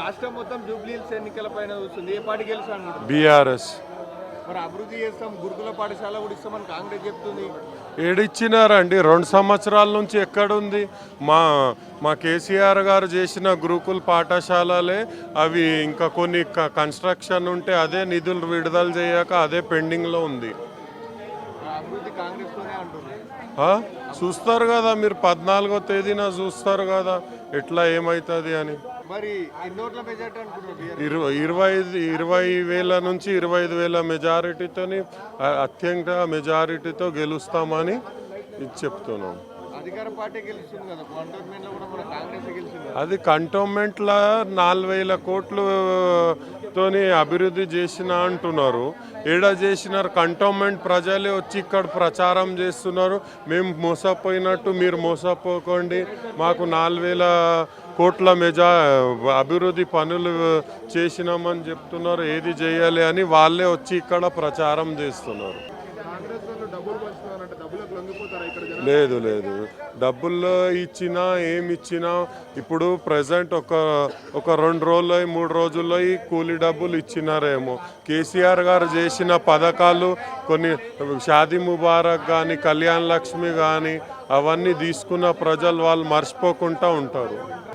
రాష్ట్రం మొత్తం జూబ్లీహిల్స్ ఎన్నికల పైన చూస్తుంది. ఏ పార్టీ గెలుసు అనుకుంటున్నారు? బీఆర్ఎస్. మరి అభివృద్ధి చేస్తాం గురుకుల పాఠశాల కూడా ఇస్తామని కాంగ్రెస్ చెప్తుంది. ఏడిచ్చినారండి. రెండు సంవత్సరాల నుంచి ఎక్కడుంది? మా మా కేసీఆర్ గారు చేసిన గురుకుల్ పాఠశాలలే అవి ఇంకా కొన్ని కన్స్ట్రక్షన్ ఉంటే అదే నిధులు విడుదల చేయక అదే పెండింగ్లో ఉంది? చూస్తారు కదా మీరు పద్నాలుగో తేదీన చూస్తారు కదా ఎట్లా ఏమవుతుంది అని. మరి మెజార్టీ? ఇరవై ఇరవై ఇరవై వేల నుంచి ఇరవై ఐదు వేల మెజారిటీతోని అత్యంత మెజారిటీతో గెలుస్తామని చెప్తున్నాం. అది కంటోన్మెంట్ల నాలుగు వేల కోట్లు తోని అభివృద్ధి చేసిన అంటున్నారు. ఏడ చేసినారు? కంటోన్మెంట్ ప్రజలే వచ్చి ఇక్కడ ప్రచారం చేస్తున్నారు. మేము మోసపోయినట్టు మీరు మోసపోకండి. మాకు నాలుగు వేల కోట్ల మెజా అభివృద్ధి పనులు చేసినామని చెప్తున్నారు. ఏది చేయాలి అని వాళ్ళే వచ్చి ఇక్కడ ప్రచారం చేస్తున్నారు. లేదు లేదు. డబ్బుల్లో ఇచ్చినా ఏమి ఇచ్చినా ఇప్పుడు ప్రజెంట్ ఒక ఒక రెండు రోజుల్లో మూడు రోజుల్లో ఈ కూలీ డబ్బులు ఇచ్చినారేమో. కేసీఆర్ గారు చేసిన పథకాలు కొన్ని షాదీ ముబారక్ కానీ కళ్యాణ్ లక్ష్మి కానీ అవన్నీ తీసుకున్న ప్రజలు వాళ్ళు మర్చిపోకుండా ఉంటారు.